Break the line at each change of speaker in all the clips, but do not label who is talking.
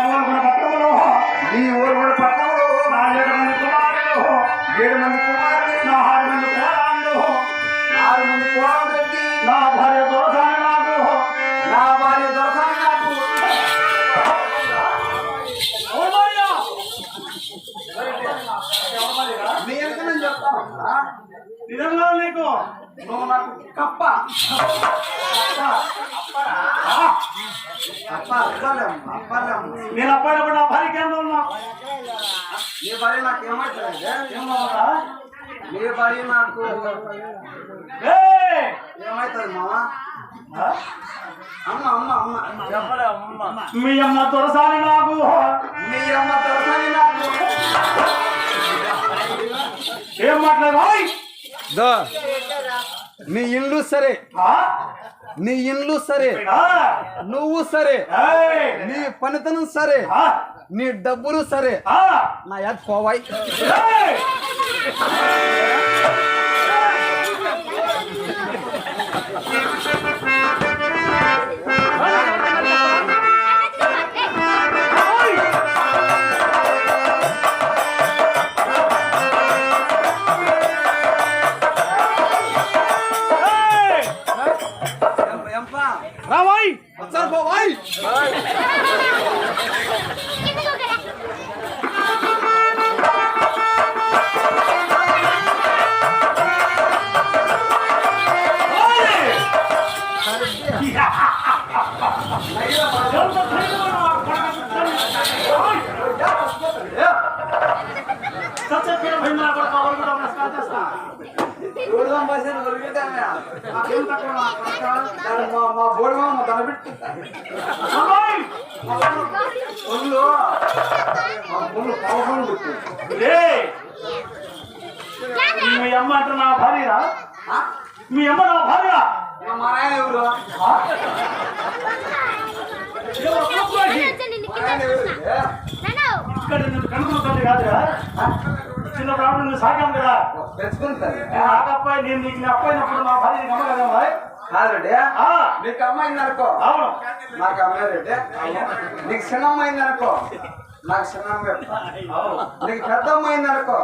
నా ఊరు పట్టణంలో
నీ ఊరు కూడా పట్టణంలో
నా ఏడు మంది కుమారులు
ఏడు మంది కుమారులు
నా ఆరు మంది కుమారులు
ఆరు మంది కుమారులు పెట్టి
నా భార్య దోసాని నాకు
నా భార్య దొరకాలి నాకు
ఓ భార్య!
నీ ఎంత నేను చెప్తాను ఆ?
నిజంగా నీకు
నువ్వు నాకు కప్ప
ఆ! నేను అబ్బాయినప్పుడు నా భార్య ఏం ఉన్నా
నీ భార్య నాకు ఏమవుతుంది
ఏమన్నా
నీ భార్య నాకు ఏమవుతుంది మామ అమ్మ అమ్మ అమ్మ చెప్పలే అమ్మ
మీ అమ్మ దొరసాని నాకు
మీ అమ్మ దొరకాలి నాకు
ఏం మాట్లాడు
దో నీ ఇల్లు సరే. నీ ఇల్లు సరే. నువ్వు సరే. నీ పనితనం సరే. నీ డబ్బులు సరే. నా యాద్ పోవాయి. మా బోడి మామ కనబెట్టి ఒళ్ళు మా ఒళ్ళు పవన్
మీ అమ్మ అంటే నా భార్య మీ అమ్మ నా భార్య
మా నాయన ఎవరు మా
ఇక్కడ కాదురా? చిన్న ప్రాబ్లం నువ్వు సాగాం కదా? నేను ఆకప్పాయి నేను నీకు అప్పైనప్పుడు నా భార్య నీకు అమ్మ కదా భాయ్?
కాదండి
ఆ,
నీకు అమ్మాయింది అనుకో
అవును.
నాకు అమ్మాయి నీకు చిన్న అమ్మాయింది అనుకో నాకు చిన్న అమ్మాయి
అవును.
నీకు పెద్ద అమ్మాయింది అనుకో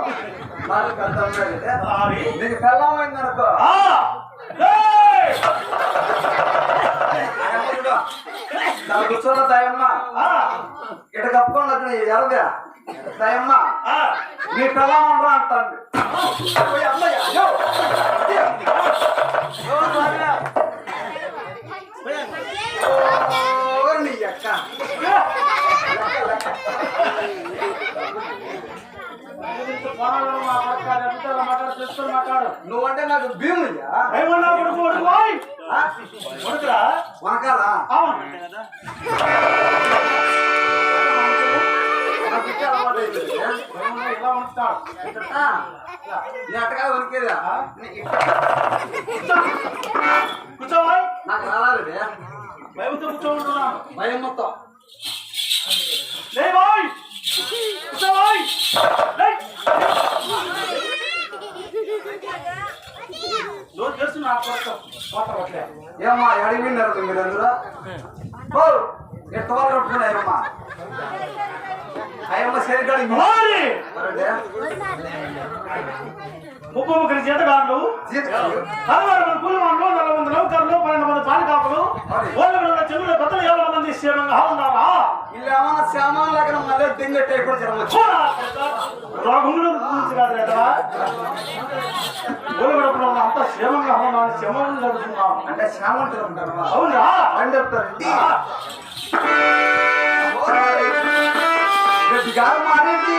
నాకు పెద్ద అమ్మాయి. నీకు పెద్ద అమ్మాయింది అనుకో కూర్చోన్న దయమ్మ ఇటు కప్పుకొని వచ్చిన ఎరగా దయమ్మ నీ పిల్ల ఉండరా అంటాండి ఓయ్ అమ్మయ్య, అయ్యో. ఓ భార్య. ఓ నీ అక్క
పోరాడు, మా పక్క, రెబ్బతో మాట్లాడు, చేసుకొని మాట్లాడు.
నువ్వంటే నాకు భీముయ్యా
ఏమన్నా కొడుకు, కొడుకు? కొడుకురా?
వనకాలా
అవును.
వనికేదా
కూర్చో, ఓయ్.
నాకు రాలేదు
భయంతో కూర్చోమంటున్నాను.
భయం మొత్తం
లే, ఓయ్! కూర్చో, ఓయ్! లే! రోజు చేస్తున్నా.
ఏమ్మా అడిగినారు మీరు అందరూ ఓ ఎట్టవాళ్ళు
ముప్పై ముగ్గురు
జీతగారులు
అరవై మంది కూలివాళ్ళు నలభై మంది నౌకర్లు పన్నెండు మంది పాలకాపులు. వాళ్ళు చెవుల కొత్తలు ఏడు మంది క్షేమంగా ఉన్నారా
ఇల్లేమన్నా శ్యామాన్ లేక మళ్ళీ దింగట్టే కూడా
జరగచ్చు రోగంలో గురించి కాదు లేదా? కూలబడప్పుడు అంత క్షేమంగా ఉన్నాను శ్రమం జరుగుతున్నాం.
అంటే శ్యామంటారు
అవునా?
అని
ఆ,
రెడ్డి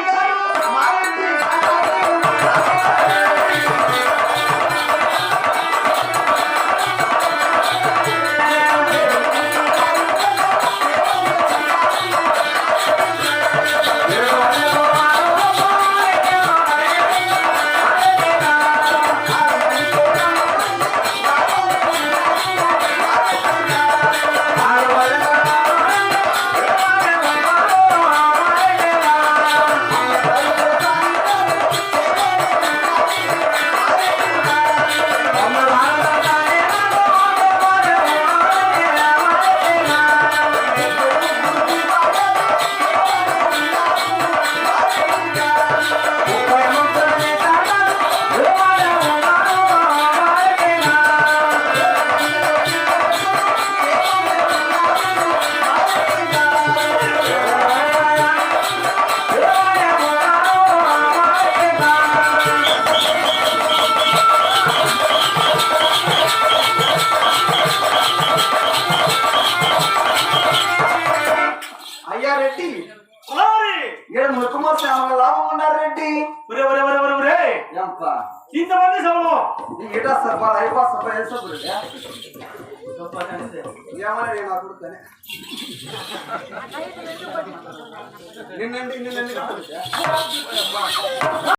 ఇంతమంది సభలో
ఇటా సర్పా అయిపో సర్పా ఏమన్నా నా కొడుకునే? నిన్నండి నిన్నండి